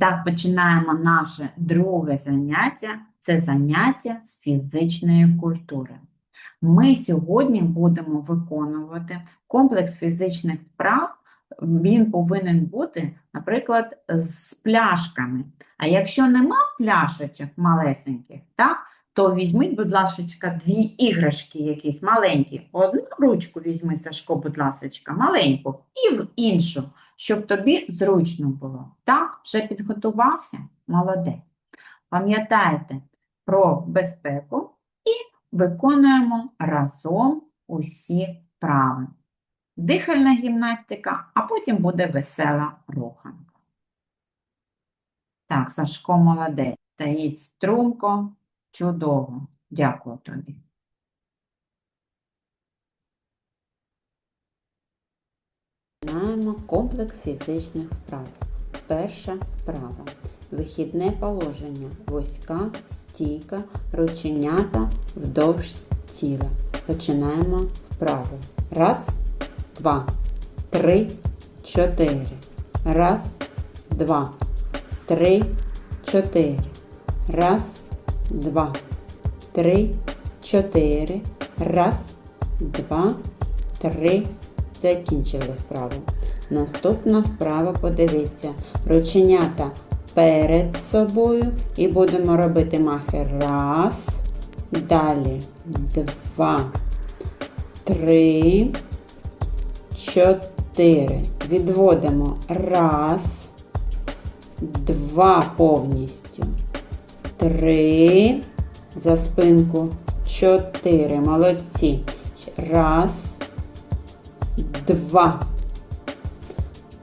Так, починаємо наше друге заняття. Це заняття з фізичної культури. Ми сьогодні будемо виконувати комплекс фізичних вправ. Він повинен бути, наприклад, з пляшками. А якщо нема пляшечок малесеньких, так, то візьміть, будь ласка, дві іграшки якісь маленькі. Одну ручку візьми, Сашко, будь ласка, маленьку, і в іншу щоб тобі зручно було. Так, вже підготувався? Молодець. Пам'ятайте про безпеку і виконуємо разом усі вправи. Дихальна гімнастика, а потім буде весела руханка. Так, Сашко молодець. Стоїть струнко, чудово. Дякую тобі. Починаємо комплекс фізичних вправ. Перша вправа. Вихідне положення. Вузька, стійка, рученята вдовж тіла. Починаємо вправу. Раз, два, три, чотири. Раз, два, три, чотири. Раз, два, три, чотири. Раз, два, три. Закінчили вправу. Наступна вправа, подивіться, рученята перед собою. І будемо робити махи. Раз, далі, два, три, чотири. Відводимо. Раз, два повністю, три, за спинку, чотири. Молодці. Раз два,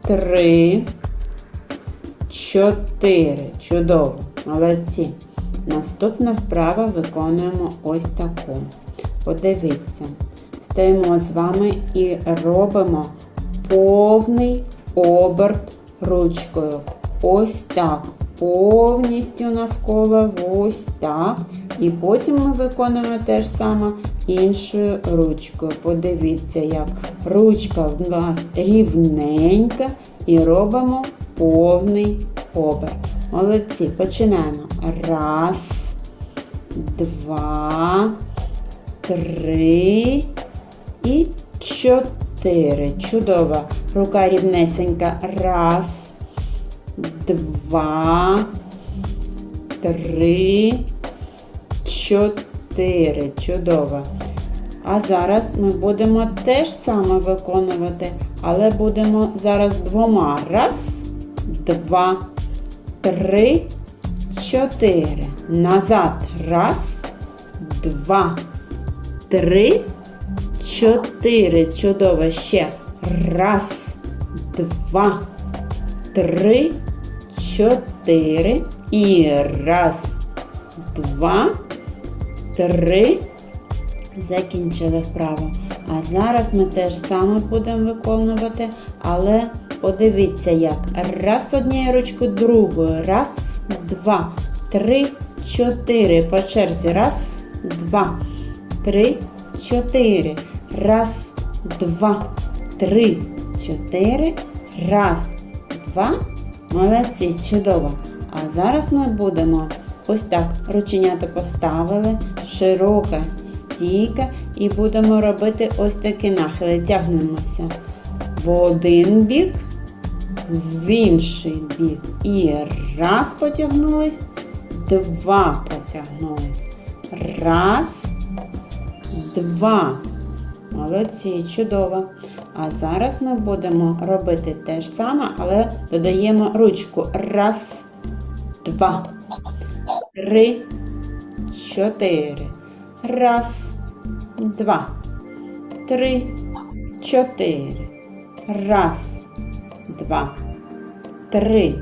три, чотири. Чудово. Молодці. Наступна вправа виконуємо ось таку. Подивіться. Стоїмо з вами і робимо повний оберт ручкою. Ось так. Повністю навколо ось так. І потім ми виконуємо те ж саме іншою ручкою. Подивіться, як ручка в нас рівненька і робимо повний оберт. Молодці, починаємо. Раз, два, три і чотири. Чудово. Рука рівнесенька. Раз, два, три, чотири. Чудово. А зараз ми будемо те ж саме виконувати, але будемо зараз двома. Раз, два, три, чотири. Назад. Раз, два, три, чотири. Чудово. Ще. Раз, два, три, чотири. І раз, два, три. Закінчили вправо. А зараз ми теж саме будемо виконувати, але подивіться як. Раз однією ручкою, другою. Раз, два, три, чотири. По черзі. Раз, два, три, чотири. Раз, два, три, чотири. Раз, два. Молодці, чудово. А зараз ми будемо ось так. Рученята поставили, широка стійка і будемо робити ось такі нахили. Тягнемося в один бік, в інший бік. І раз потягнулись, два потягнулись. Раз, два. Молодці, чудово. А зараз ми будемо робити те ж саме, але додаємо ручку. Раз, два, три, чотири. Раз, два, три, чотири. Раз, два, три,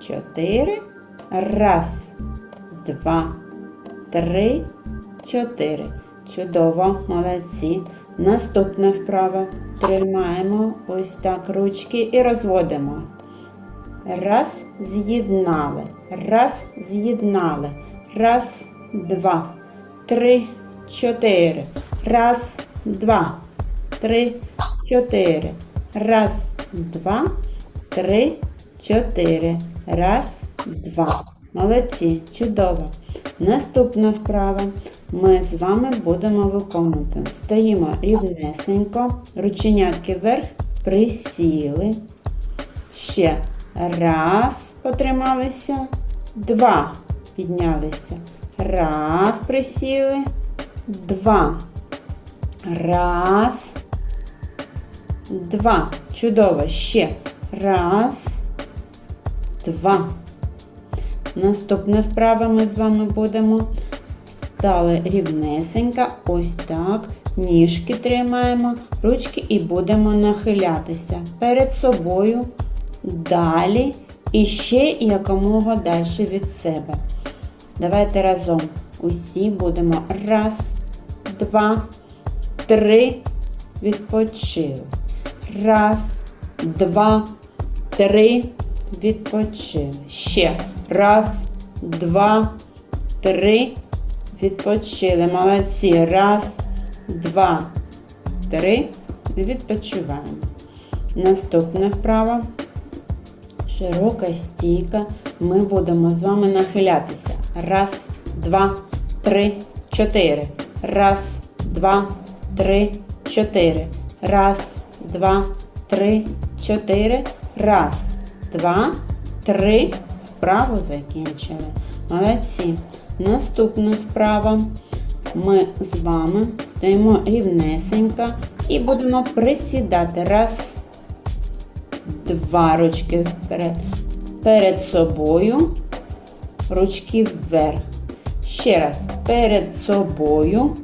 чотири. Раз, два, три, чотири. Чудово, молодці. Наступна вправа. Тримаємо ось так ручки і розводимо. Раз, з'єднали. Раз, з'єднали. Раз, два, три, чотири. Раз, два, три, чотири. Раз, два, три, чотири. Раз, два. Молодці, чудово. Наступна вправа. Ми з вами будемо виконувати. Стоїмо рівнесенько, рученятки вверх, присіли. Ще раз, потрималися. Два. Піднялися. Раз, присіли. Два. Раз. Два. Чудово. Ще. Раз. Два. Наступна вправа ми з вами будемо. Стали рівнесенько. Ось так. Ніжки тримаємо, ручки і будемо нахилятися перед собою. Далі і ще якомога далі від себе. Давайте разом усі будемо. Раз, два, три. Відпочили. Раз, два, три. Відпочили. Ще. Раз, два, три. Відпочили. Молодці. Раз, два, три. Відпочиваємо. Наступна вправа. Широка стійка. Ми будемо з вами нахилятися. Раз, два, три, чотири. Раз, два, три, чотири. Раз, два, три, чотири. Раз, два, три. Вправо закінчили. Молодці. Наступна вправа. Ми з вами стоїмо рівнесенько і будемо присідати. Раз, два ручки вперед. Перед собою. Ручки вверх. Ще раз. Перед собою.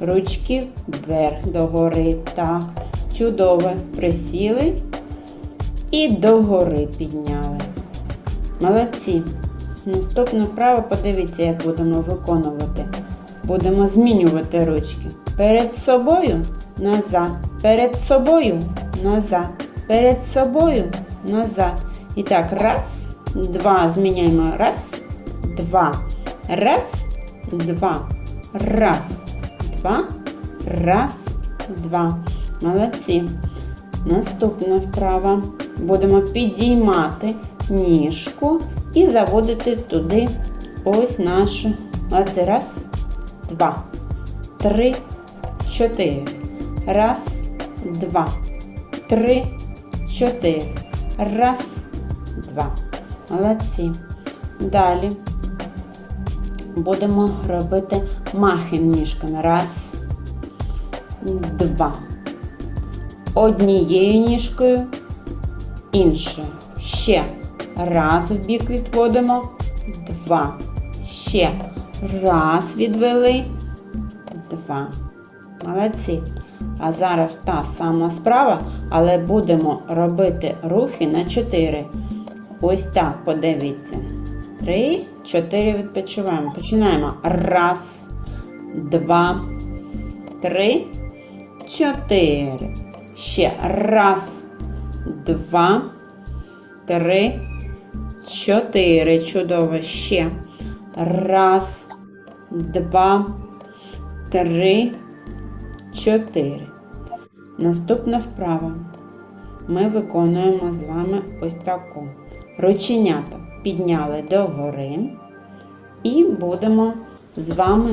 Ручки вверх догори. Так. Чудово. Присіли і догори підняли. Молодці. Наступне вправо, подивіться, як будемо виконувати. Будемо змінювати ручки. Перед собою назад. Перед собою назад. Перед собою назад. І так, раз, два. Зміняємо. Раз, два. Раз, два. Раз, два. Раз, два. Молодці. Наступна вправа. Будемо підіймати ніжку і заводити туди ось нашу. Оце раз, два, три, чотири. Раз, два, три, чотири. Раз, два. Молодці. Далі будемо робити махи ніжками. Раз, два. Однією ніжкою, іншою. Ще. Раз в бік відводимо. Два. Ще. Раз відвели. Два. Молодці. А зараз та сама справа, але будемо робити рухи на 4. Ось так, подивіться. Три, чотири відпочиваємо. Починаємо. Раз, два, три, чотири. Ще раз, два, три, чотири. Чудово. Ще. Раз, два, три, чотири. Наступна вправа. Ми виконуємо з вами ось таку. Рученята підняли догори. І будемо з вами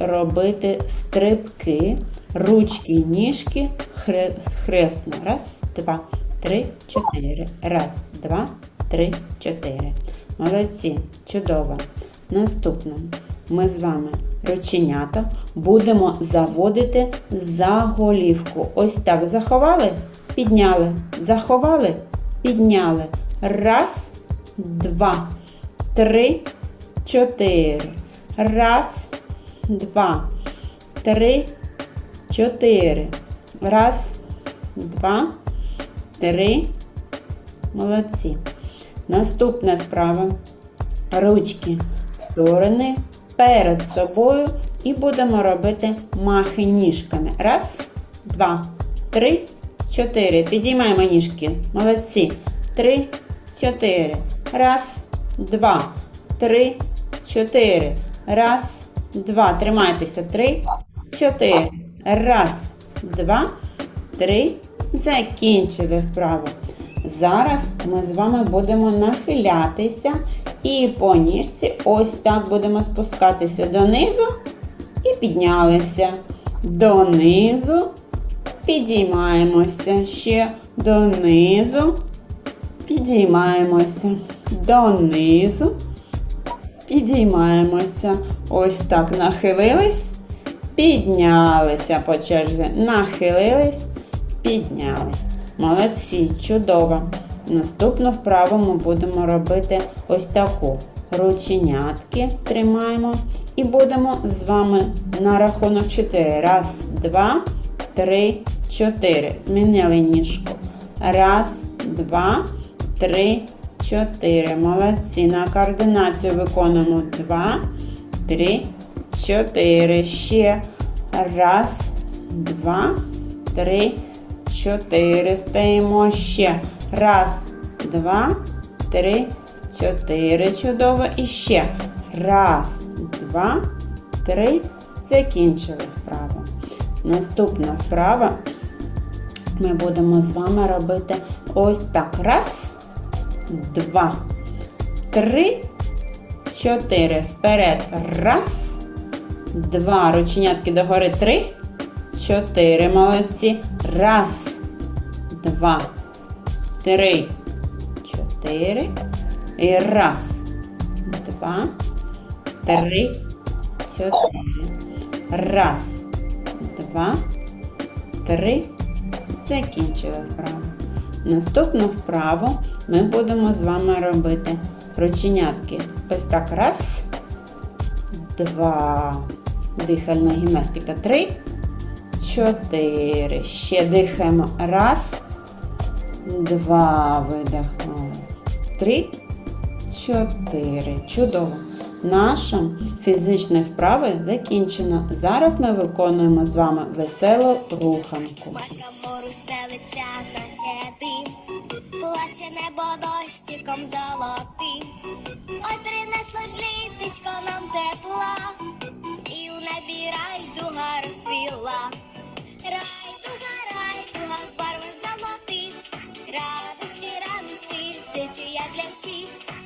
робити стрибки, ручки ніжки хре- хресно. Раз, два, три, чотири. Раз, два, три, чотири. Молодці, чудово. Наступне. Ми з вами рученята будемо заводити за голівку. Ось так заховали, підняли, заховали, підняли. Раз, два, три, чотири. Раз, два, три, чотири. Раз, два, три. Молодці. Наступна вправа. Ручки в сторони перед собою і будемо робити махи ніжками. Раз, два, три, чотири. Підіймаємо ніжки. Молодці. Три, чотири. Раз, два, три, чотири. Раз, два. Тримайтеся. Три, чотири. Раз, два, три. Закінчили вправо. Зараз ми з вами будемо нахилятися і по ніжці ось так будемо спускатися донизу і піднялися. Донизу, підіймаємося ще донизу, підіймаємося донизу, підіймаємося. Ось так нахилились, піднялися по черзі, нахилились, піднялись. Молодці, чудово. Наступну вправу ми будемо робити ось таку. Рученятки тримаємо і будемо з вами на рахунок 4. Раз, два, три, чотири. Змінили ніжку. Раз, два, три, чотири. Молодці. На координацію виконуємо два, три, чотири. Ще раз, два, три, чотири. Стаємо ще. Раз, два, три, чотири. Чудово. І ще. Раз, два, три. Закінчили вправу. Наступна вправа ми будемо з вами робити ось так. Раз, два, три, чотири. Вперед. Раз, два. Рученятки догори. Три, чотири. Молодці. Раз, два, три, чотири. І раз, два, три, чотири. Раз, два, три. Закінчили вправу. Наступну вправу ми будемо з вами робити рученятки. Ось так. Раз, два. Дихальна гімнастика. Три, чотири. Ще дихаємо. Раз, два. Видихнули. Три, чотири. Чудово. Наша фізична вправа закінчена. Зараз ми виконуємо з вами веселу руханку. Матка мору стелиться на дім, плаче небо дощиком золотим. Ой, принесло ж літечко нам тепла, і у небі райдуга розцвіла. Райдуга, райдуга, барви золотих, радості, радості, течія для всіх.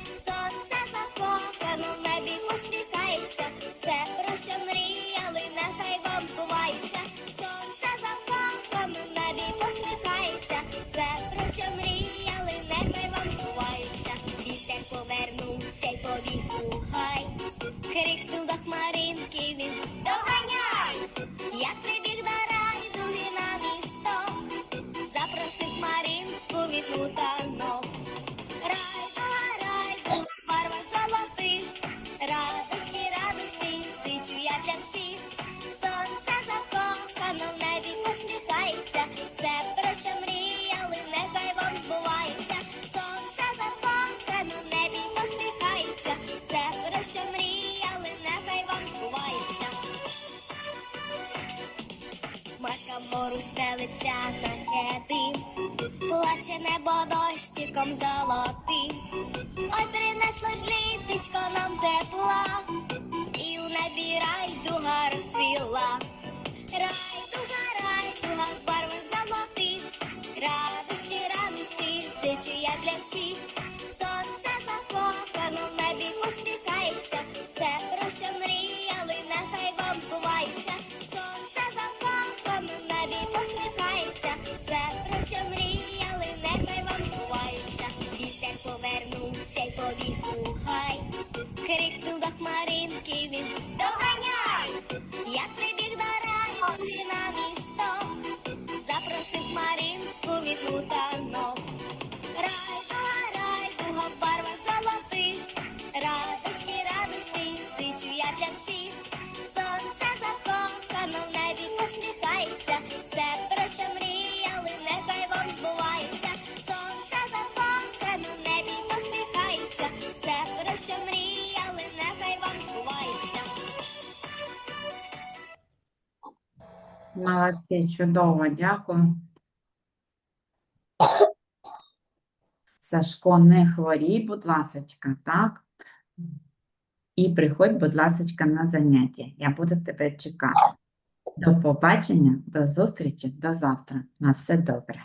Розцвіла. Молодці, чудово, дякую. Сашко, не хворій, будь ласочка, так? І приходь, будь ласочка, на заняття. Я буду тебе чекати. До побачення, до зустрічі, до завтра. На все добре.